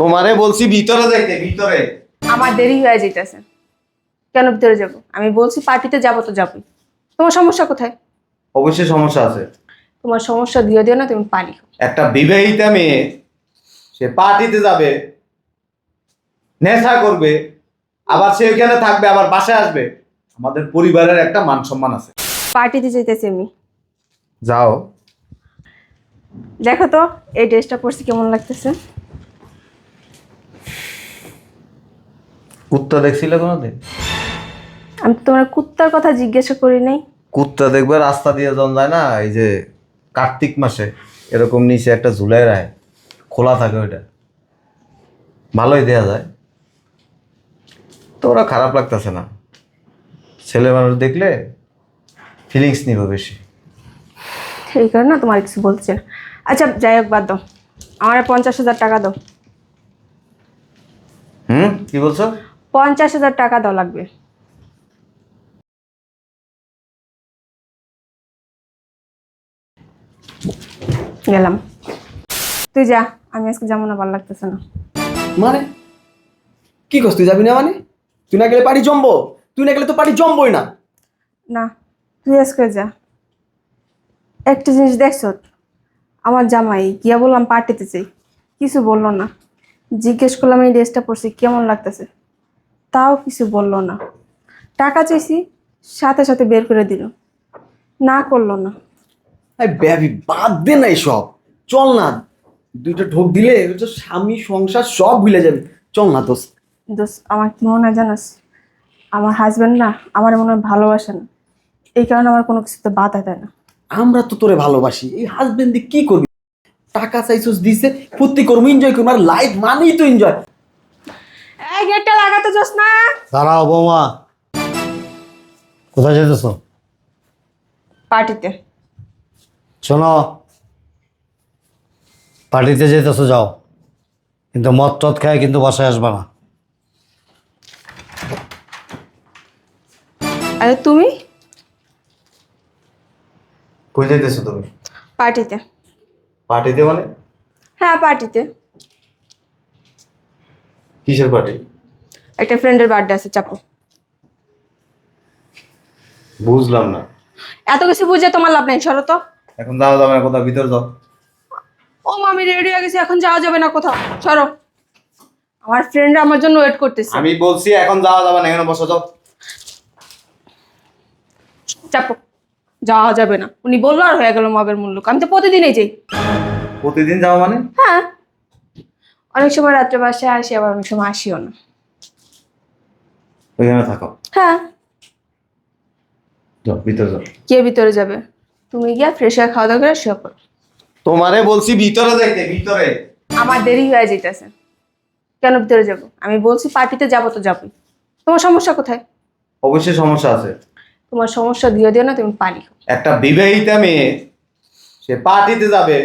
তোমারে বলছি ভিতরে যাইতে ভিতরে। আমার দেরি হয়ে যাইতেছে। কেন ভিতরে যাব? আমি বলছি পার্টিতে যাব তো যাবই। তোমার সমস্যা কোথায়? অবশ্যই সমস্যা আছে। তোমার সমস্যা দিয়ে দিও না তুমি পানি। একটা বিবাহিতা মেয়ে সে পার্টিতে যাবে নেশা করবে আবার সে ওইখানে থাকবে আবার বাসায় আসবে। আমাদের পরিবারের একটা মান সম্মান আছে। পার্টিতে যেতেছি আমি। যাও। দেখো তো এই ড্রেসটা পরছি কেমন লাগতেছে? কুত্তা দেখছিলে কোনোদিন? আমি তো তোমার কুত্তার কথা জিজ্ঞাসা করি নাই। কুত্তা দেখবে রাস্তা দিয়ে যখন যায় না এই যে কার্তিক মাসে এরকম নিচে একটা ঝুলাই রায় খোলা থাকে ওইটা। ভালোই দেয়া যায়। তো ওরা খারাপ লাগতেছে না। ছেলে মানুষ দেখলে ফিলিংস নিবে বেশি। এই কারণে না তোমার কিছু বলছে না। আচ্ছা যাই হোক বাদ দাও। আমার পঞ্চাশ হাজার টাকা দাও। হুম? কি বলছো? পঞ্চাশ হাজার টাকা দাও লাগবে। গেলাম। তুই যা আমি আজকে যাব না ভালো লাগতেছে না। মানে? কি করছ তুই যাবি না মানে? তুই না গেলে পার্টি জমবো? তুই না গেলে তো পার্টি জমবই না। না তুই আজকে যা। একটা জিনিস দেখছ আমার জামাই গিয়া বললাম পার্টিতে চাই কিছু বলল না। জিজ্ঞেস করলাম এই ড্রেসটা পরছি কেমন লাগতেছে? তাও কিছু বলল না। টাকা চাইছি সাথে সাথে বের করে দিল। না করল না। ব্যাবি বাদ দে না সব চল না দুইটা ঢোক দিলে তো স্বামী সংসার সব ভুলে যাবে। চল না দোস্ত। দোস্ত আমার কি মনে হয় জানাস আমার হাজব্যান্ড না আমার মনে হয় ভালোবাসে না। এই কারণে আমার কোনো কিছুতে বাধা দেয় না। আমরা তো তোরে ভালোবাসি। এই হাজবেন্ড দিয়ে কি করবি? টাকা চাইছস দিছে ফুর্তি করব এনজয় করব আর লাইফ মানেই তো এনজয় এই গেটটা লাগাতে যাস না। দাঁড়াও বৌমা। কোথায় যেতেছ? পার্টিতে। শোনো পার্টিতে যেতেছো যাও। কিন্তু মদ টদ খায় কিন্তু বাসায় আসবা না। আরে তুমি? কই যাইতেছো তুমি? পার্টিতে। পার্টিতে মানে? হ্যাঁ পার্টিতে। কিসের পার্টি একটা ফ্রেন্ডের বার্থডে আছে চাপো। বুঝলাম না। এত কিছু বুঝে তোমার লাভ নেই সরো তো। এখন যাও যাবে না কোথাও ভিতর যাও। ও মামি রেডি হয়ে গেছি এখন যাওয়া যাবে না কোথাও। সরো। আমার ফ্রেন্ডরা আমার জন্য ওয়েট করতেছে। আমি বলছি এখন যাওয়া যাবে না এখানে বসো যাও। চাপো। যাওয়া যাবে না। উনি বলল আর হয়ে গেল মগের মূল্য। আমি তো প্রতিদিনই যাই। প্রতিদিন যাও মানে? হ্যাঁ। অনেক সময় রাত্রে বাসায় আসি আবার অনেক সময় আসিও না। ওইখানে থাকো। হ্যাঁ। যাও ভিতরে যাও। কে ভিতরে যাবে? তুমি গিয়া ফ্রেশ হয়ে খাওয়া দাওয়া করে শুয়ে পড়ো। তোমারে বলছি ভিতরে যাইতে ভিতরে। আমার দেরি হয়ে যাইতেছে। কেন ভিতরে যাব? আমি বলছি পার্টিতে যাব তো যাবই তোমার সমস্যা কোথায়? অবশ্যই সমস্যা আছে। তোমার সমস্যা দিয়ে দিও না তুমি পানি খাও। একটা বিবাহিতা মেয়ে সে পার্টিতে যাবে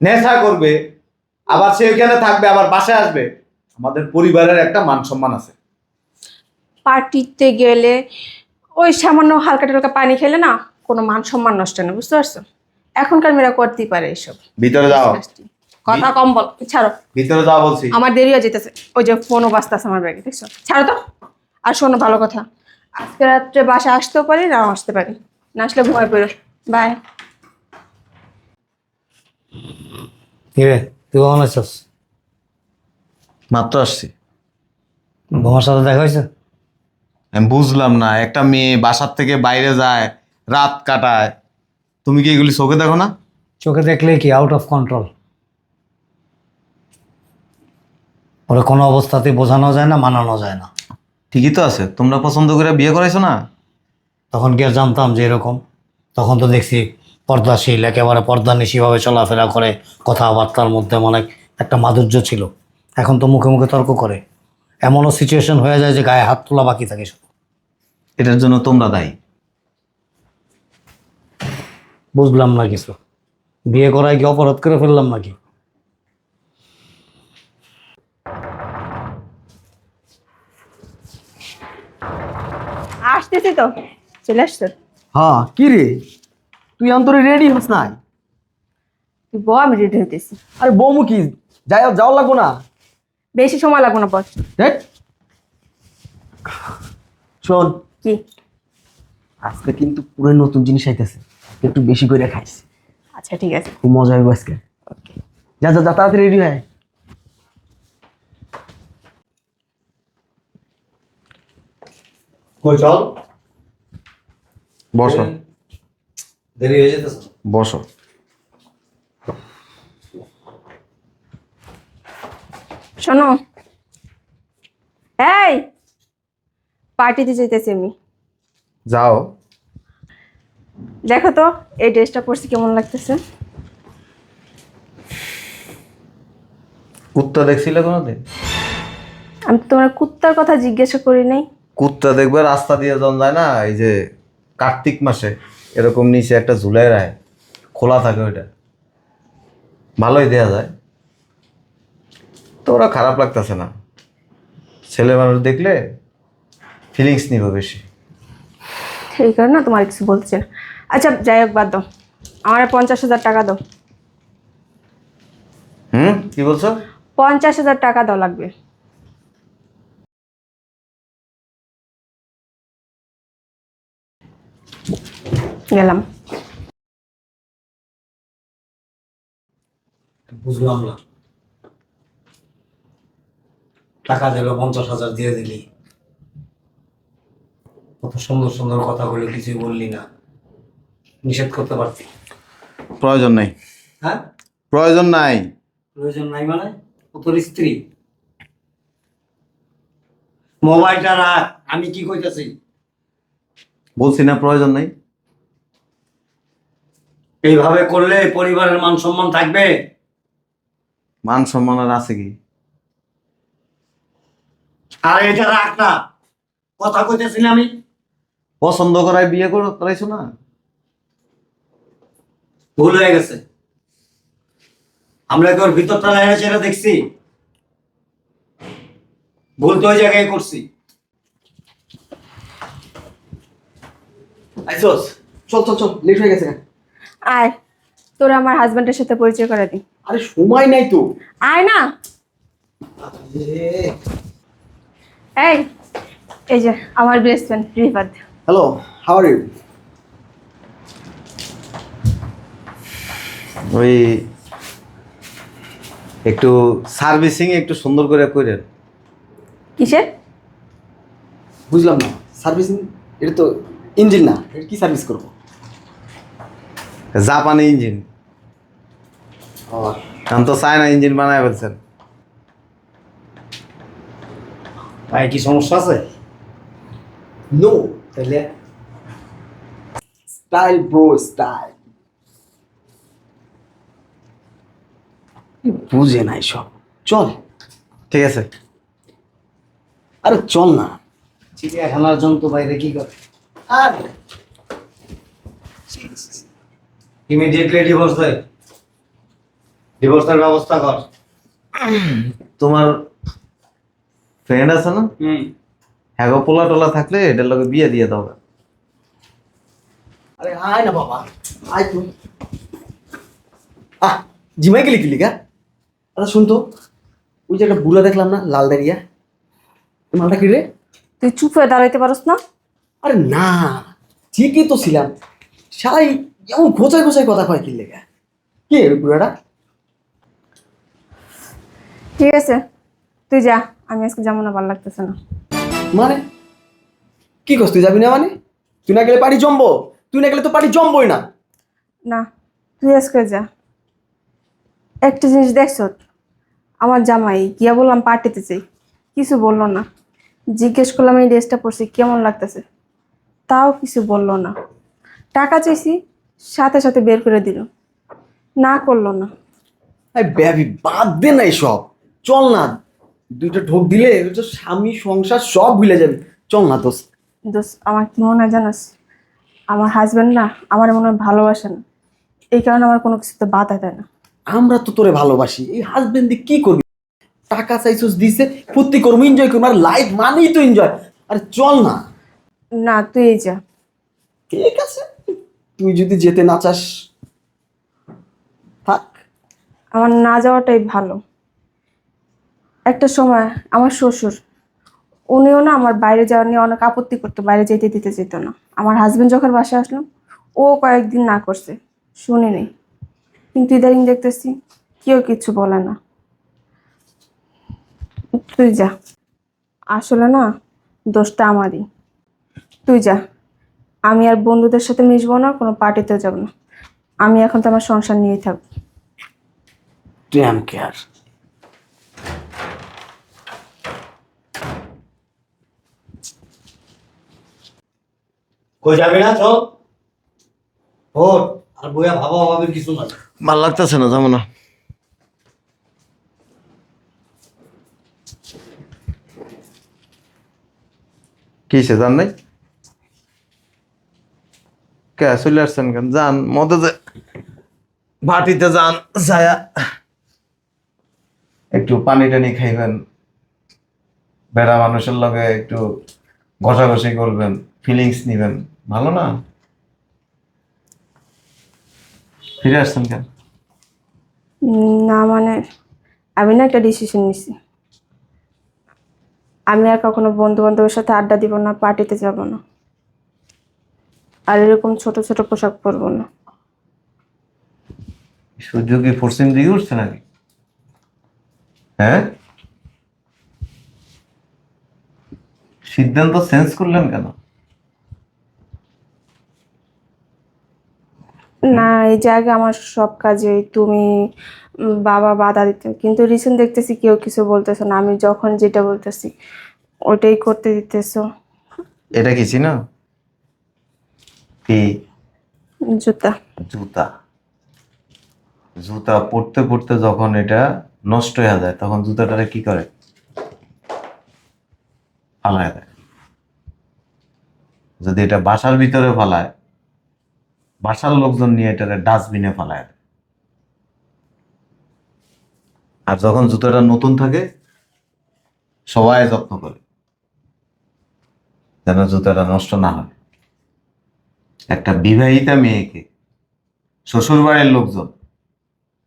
নেশা করবে। আবার সে ওইখানে থাকবে আবার বাসায় আসবে। আমাদের পরিবারের একটা মান সম্মান আছে। পার্টিতে গেলে ওই সামান্য হালকা টালকা পানি খেলে না কোনো মান সম্মান নষ্ট না বুঝতে পারছ? এখনকার মেয়েরা করতেই পারে এইসব ভিতরে যাও। কথা কম বল ছাড়ো। ভিতরে যাও বলছি। আমার দেরি হয়ে যেতেছে। ওই যে ফোনও বাজতেছে আমার ব্যাগে দেখছ? ছাড়ো তো। আর শোনো ভালো কথা। আজকে রাত্রে বাসা আসতেও পারি নাও আসতে পারি। না আসলে ভয় পেরো বাই তুই কখন আসছিস? মাত্র আসছি। বৌমার সাথে দেখা হয়েছে? আমি বুঝলাম না একটা মেয়ে বাসার থেকে বাইরে যায় রাত কাটায়। তুমি কি এগুলি চোখে দেখো না? চোখে দেখলে কি আউট অফ কন্ট্রোল ওরা কোনো অবস্থাতেই বোঝানো যায় না মানানো যায় না। ঠিকই তো আছে তোমরা পছন্দ করে বিয়ে করাইছো না? তখন কি আর জানতাম যে এরকম? তখন তো দেখছি পর্দাশীল একেবারে পর্দানিশীভাবে চলাফেরা করে কথাবার্তার মধ্যে মানে একটা মাধুর্য ছিল। এখন তো মুখে মুখে তর্ক করে। এমনও সিচুয়েশন হয়ে যায় যে গায়ে হাত তোলা বাকি থাকে শুধু। এটার জন্য তোমরা দায়ী। বুঝলাম না কিছু। বিয়ে করায় কি অপরাধ করে ফেললাম নাকি? আসতেছি তো। চলে আসছো? হ্যাঁ কি রে? তুই অন্তরে রেডি হস নাই তুই বউ আমি রেডি হইতেছি। আরে বৌমু কি? যাই যাওয়ার লাগবো না। বেশি সময় লাগবে না পর দেখ। শোন। কি? আজকে কিন্তু পুরো নতুন জিনিস আইতেছে। একটু বেশি করে খাইস আচ্ছা ঠিক আছে। খুব মজা হইব আজকে। ওকে যা যা যা তাড়াতাড়ি রেডি হয়। কই চল। বসো। দেরি হয়ে যেতেছে। বসো। শোনো। এই পার্টিতে যেতেছি আমি। যাও। দেখো তো এই ড্রেসটা পরছি কেমন লাগতেছে? কুত্তা দেখছিলে কোনোদিন? আমি তো তোমার কুত্তার কথা জিজ্ঞাসা করি নাই। কুত্তা দেখবে রাস্তা দিয়ে যখন যায় না এই যে কার্তিক মাসে। এরকম নিচে একটা ঝুলাই রায় খোলা থাকে ওইটা। ভালোই দেয়া যায়। তো ওরা খারাপ লাগতেছে না। ছেলে মানুষ দেখলে ফিলিংস নিব বেশি। এই কারণে তোমার কিছু বলছে। আচ্ছা যাই হোক বাদ দাও। আমার পঞ্চাশ হাজার টাকা দাও। হুম? কি বলছো? পঞ্চাশ হাজার টাকা দাও লাগবে। গেলাম। বুঝলাম না। টাকা দিল পঞ্চাশ হাজার দিয়ে দিলি। কত সুন্দর সুন্দর কথা বলে কিছুই বললি না। নিষেধ করতে পারতি। প্রয়োজন নেই। হ্যাঁ? প্রয়োজন নাই। প্রয়োজন নাই মানে? ও তোর স্ত্রী? মোবাইলটা রাখ আমি কি কইতাছি? বলছি না প্রয়োজন নেই। এইভাবে করলে পরিবারের মান সম্মান থাকবে? মান সম্মান আর আছে কি? আর এটা রাখ না। কথা কইতেছি না আমি। পছন্দ করায় বিয়ে করে করাইছো না? ভুল হয়ে গেছে। আমরা ওর ভিতরটা লাইনে ছেড়ে দেখছি? ভুল তো ওই জায়গায় করছি। আইসোস চল চল চল লেট হয়ে গেছে আয় তোরা আমার হাজব্যান্ডের সাথে পরিচয় করে দিই আরে সময় নাই তো। আয় না। এই এই যে আমার best friend Rifat. Hello how are you ওই একটু সার্ভিসিং একটু সুন্দর করে করেন কিসের? বুঝলাম না সার্ভিসিং এটা তো ইঞ্জিন না এটা কি সার্ভিস করব? জাপানি ইঞ্জিন। এখন তো চায়না ইঞ্জিন বানায় ফেলছেন। ভাই কি সমস্যা আছে? নো তাহলে স্টাইল ব্রো স্টাইল বুঝে নাই সব। চল। ঠিক আছে। আরে চল না। চিড়িয়াখানার জন্তু বাইরে কি করে? আর। ইমিডিয়েটলি ডিভোর্স দে ডিভোর্সের ব্যবস্থা কর। তোমার ফ্রেন্ড আছে না? হুম। হ্যাঁ পোলা টোলা থাকলে এটার লোকে বিয়ে দিয়ে দাও। আরে আয় না বাবা আয় তুই। আহ জিমাই গেলি কিলি গা আচ্ছা শুন তো ওই যে একটা বুড়া দেখলাম না লাল দাঁড়িয়া? মালটা কি রে? তুই চুপ হয়ে দাঁড়াইতে পারস না? আরে না ঠিকই তো ছিলাম। সারাই এমন খোঁচাই খোঁচাই কথা কয় কিনলে গা কে বুড়াটা? ঠিক আছে তুই যা আমি আজকে যাব না ভালো লাগতেছে না। মানে? কি করছ তুই যাবি না মানে? তুই না গেলে পার্টি জমবো? তুই না গেলে তো পাড়ি জমবই না। না তুই আজকে যা। একটা জিনিস দেখছ আমার জামাই গিয়া বললাম পার্টিতে চাই কিছু বলল না। জিজ্ঞেস করলাম এই ড্রেসটা পরছি কেমন লাগতেছে? তাও কিছু বলল না। টাকা চাইছি সাথে সাথে বের করে দিল। না করল না। আরে ব্যাবি বাদ দে না সব চল না। দুইটা ঢোক দিলে তো স্বামী সংসার সব ভুলে যাবে। চল না দোস্ত। দোষ আমার কি মনে হয় জানাস? আমার হাজব্যান্ড না আমার মনে হয় ভালোবাসে না। এই কারণে আমার কোনো কিছুতে বাধা দেয় না। আমরা তো তোরে ভালোবাসি। এই হাজবেন্ড দিয়ে কি করবি? টাকা চাইছিস দিছে ফুর্তি করব এনজয় করব আর লাইফ মানেই তো এনজয় আরে চল না। না তুই এই যা। ঠিক আছে। তুই যদি যেতে না চাস, থাক। আমার না যাওয়াটাই ভালো। একটা সময় আমার শ্বশুর, উনিও না আমার বাইরে যাওয়া নিয়ে অনেক আপত্তি করতো, বাইরে যেতে দিতে যেত না। আমার হাজব্যান্ড যখন বাসায় আসলো, ও কয়েকদিন না করছে, শুনিনি। কিন্তু ইদারিং দেখতেছি, কেউ কিছু বলে না। তুই যা। আসলে না, দোষটা আমারই। তুই যা। আমি আর বন্ধুদের সাথে মিশবো না কোনো পার্টিতেও যাব না। আমি এখন তো আমার সংসার নিয়েই থাকব। ড্যাম কেয়ার কই যাবি না আর বইয়া ভাবা ভাবির কিছু না ভালো লাগতেছে না যাব না। কিসে জান নাই? কে? চলে আসছেন কেন? যান মধ্যে যে ভাটিতে যান, যায়া। একটু পানি টানি খাইবেন। বেড়া মানুষের লগে একটু ঘষাঘষি করবেন ফিলিংস নিবেন। ভালো না? ফিরে আসছেন কেন? না মানে আমি না একটা ডিসিশন নিছি। আমি আর কখনো বন্ধু বান্ধবের সাথে আড্ডা দিব না পার্টিতে যাব না। আর এরকম ছোট ছোট পোশাক পরবো না। সূর্য কি পশ্চিম দিকে উঠছে নাকি? হ্যাঁ? সিদ্ধান্ত চেঞ্জ করলেন কেন? না এই জায়গায় আমার সব কাজে তুমি বাবা বাধা দিতে কিন্তু রিসেন্ট দেখতেছি কেউ কিছু বলতেছে না। আমি যখন যেটা বলতেছি ওটাই করতে দিতেছো। এটা কি চিনো? কি? জুতা। জুতা। জুতা পড়তে পড়তে যখন এটা নষ্ট হয়ে যায় তখন জুতাটারে কি করে? ফালায় দেয়। যদি এটা বাসার ভিতরে ফালায় বাসার লোকজন নিয়ে এটারে ডাস্টবিনে ফালায় দেয়। আর যখন জুতাটা নতুন থাকে সবাই যত্ন করে যেন জুতাটা নষ্ট না হয়। একটা বিবাহিতা মেয়েকে শ্বশুর বাড়ির লোকজন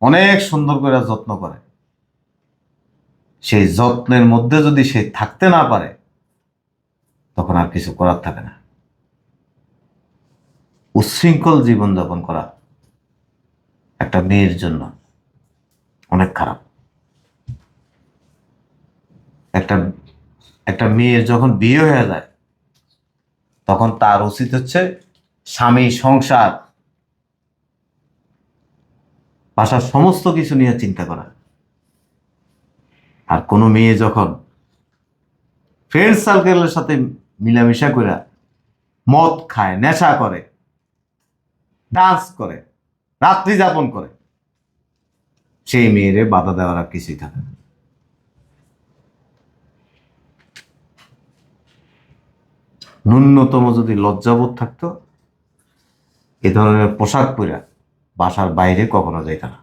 অনেক সুন্দর করে যত্ন করে। সেই যত্নের মধ্যে যদি সে থাকতে না পারে, তখন আর কিছু করার থাকে না। উচ্ছৃঙ্খল জীবনযাপন করা একটা মেয়ের জন্য অনেক খারাপ। একটা একটা মেয়ের যখন বিয়ে হয়ে যায়, তখন তার উচিত হচ্ছে স্বামী, সংসার, বাসার সমস্ত কিছু নিয়ে চিন্তা করা। আর কোনো মেয়ে যখন ফ্রেন্ড সার্কেলের সাথে মিলামিশা করে মদ খায়, নেশা করে ডান্স করে, রাত্রি যাপন করে, সেই মেয়েরে বাধা দেওয়ার আর কিছুই থাকে না। ন্যূনতম যদি লজ্জাবোধ থাকতো এ ধরনের পোশাক পরা বাসার বাইরে কখনো যাইত না।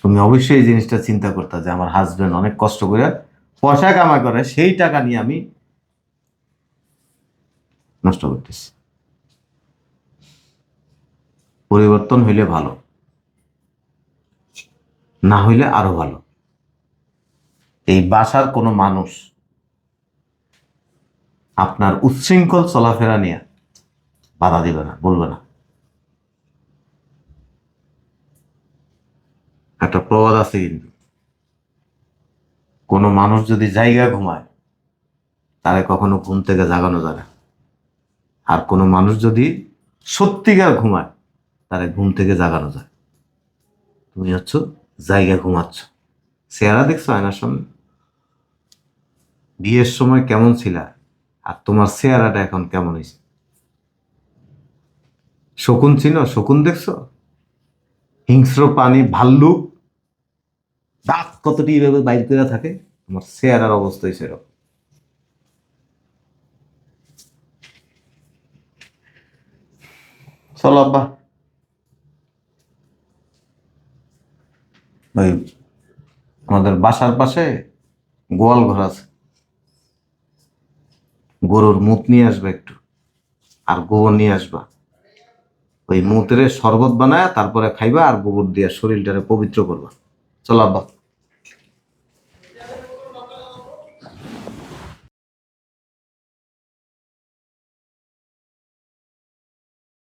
তুমি অবশ্যই এই জিনিসটা চিন্তা করতে যে আমার হাজবেন্ড অনেক কষ্ট করে পয়সা কামাই করে সেই টাকা নিয়ে আমি নষ্ট করতেছি। পরিবর্তন হইলে ভালো, না হইলে আরও ভালো। এই বাসার কোনো মানুষ আপনার উচ্ছৃঙ্খল চলাফেরা নিয়ে বাধা দিবে না, বলবে না। একটা প্রবাদ আছে কিন্তু। কোনো মানুষ যদি জায়গা ঘুমায়, তারে কখনো ঘুম থেকে জাগানো যায় না। আর কোনো মানুষ যদি সত্যিকার ঘুমায়, তারে ঘুম থেকে জাগানো যায়। তুমি হচ্ছ জায়গা ঘুমাচ্ছ। চেহারা দেখছ আয়নার সামনে? বিয়ের সময় কেমন ছিলা? আর তোমার চেহারাটা এখন কেমন হয়েছে শকুন চিনো? শকুন দেখছ? হিংস্র প্রাণী, ভাল্লুক। দাঁত কতটি এভাবে বাইর করে থাকে, তোমার চেহারার অবস্থাই সেরকম চলো আব্বা। ওই আমাদের বাসার পাশে গোয়াল ঘর আছে। গরুর মুখ নিয়ে আসবে একটু, আর গোবর নিয়ে আসবা। ওই মুতের শরবত বানায় তারপরে খাইবা আর গোবর দিয়ে শরীরটারে পবিত্র করবা। চলো আব্বা।